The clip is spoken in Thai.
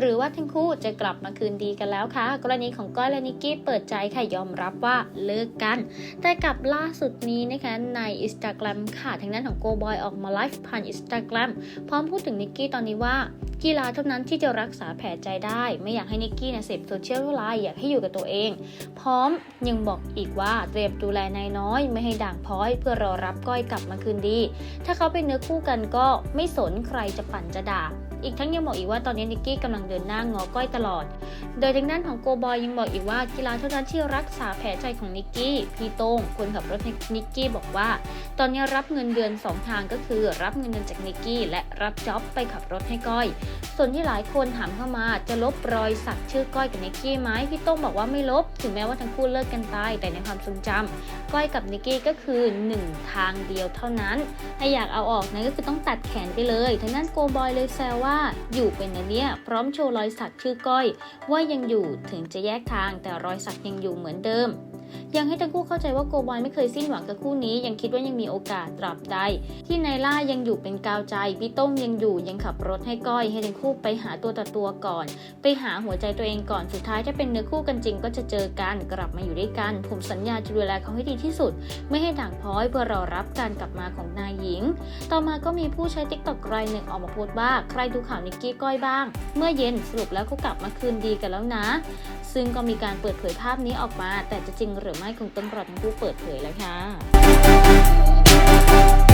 หรือว่าทั้งคู่จะกลับมาคืนดีกันแล้วคะกรณีของก้อยและนิกกี้เปิดใจค่ะยอมรับว่าเลิกกัน แต่กับล่าสุดนี้นะคะในอินสตาแกรมค่ะทางด้านของโกบอยออกมาไลฟ์ผ่านอินสตาแกรมพร้อมพูดถึงนิกกี้ตอนนี้ว่ากีฬาเท่านั้นที่จะรักษาแผลใจได้ ไม่อยากให้นิกกี้เนี่ยเสพโซเชียลไลน์อยากให้อยู่กับตัวเอง พร้อมยังบอกอีกว่าเตรียมดูแลนายน้อย ไม่ให้ด่างพร้อย เพื่อรอรับก้อยกลับมาคืนดี ถ้าเขาเป็นเนื้อคู่กันก็ไม่สนใครจะปั่นจะด่า อีกทั้งยังบอกอีกว่าตอนนี้นิกกี้กำลังเดินหน้างอก้อยตลอด โดยทางด้านของโกบอยยังบอกอีกว่ากีฬาเท่านั้นที่รักษาแผลใจของนิกกี้พี่โต้งคนขับรถให้นิกกี้บอกว่า ตอนนี้รับเงินเดือน 2 ทางก็คือ รับเงินเดือนจากนิกกี้และรับจ็อบไปขับรถให้ก้อย ส่วนที่หลายคนถามเข้ามาจะลบรอยสักชื่อก้อยกับนิกกี้ไหมพี่โต้งบอกว่าไม่ลบ ถึงแม้ว่าทั้งคู่เลิกกันไปแต่ในความทรงจำก้อยกับนิกกี้ก็คือหนึ่งทางเดียวเท่านั้นถ้าอยากเอาออกนะก็คือต้องตัดแขนไปเลยทางด้านโกบอยเลยแซวว่าอยู่เป็นนะเนี่ยพร้อมโชว์รอยสักชื่อก้อย ว่ายังอยู่ถึงจะแยกทางแต่รอยสักยังอยู่เหมือนเดิม ยังให้ทั้งคู่เข้าใจว่าโกบอยไม่เคยสิ้นหวังกับคู่นี้ ยังคิดว่ายังมีโอกาสตราบใด ที่นายล่ายังอยู่เป็นกาวใจ พี่ต้งยังอยู่ยังขับรถให้ก้อย ให้ทั้งคู่ไปหาตัวต่อตัวก่อน ไปหาหัวใจตัวเองก่อนสุดท้ายถ้าเป็นเนื้อคู่กันจริง ก็จะเจอกันกลับมาอยู่ด้วยกัน ผมสัญญาจะดูแลเขาให้ดีที่สุด ไม่ให้ด่างพร้อยเพื่อรอรับการกลับมาของนายหญิง ต่อมาก็มีผู้ใช้ติ๊กต็อกรายหนึ่งออกมาพสต์ว่าใครดูข่าวนิกกี้ก้อยบ้าง เมื่อเย็นสรุปแล้วเขากลับมาคืนดีกันแล้วนะ ซึ่งก็มีการเปิดเผยภาพนี้ออกมา แต่จะจริงหรือไม่คงต้องรอทั้งคู่เปิดเผยแล้วค่ะ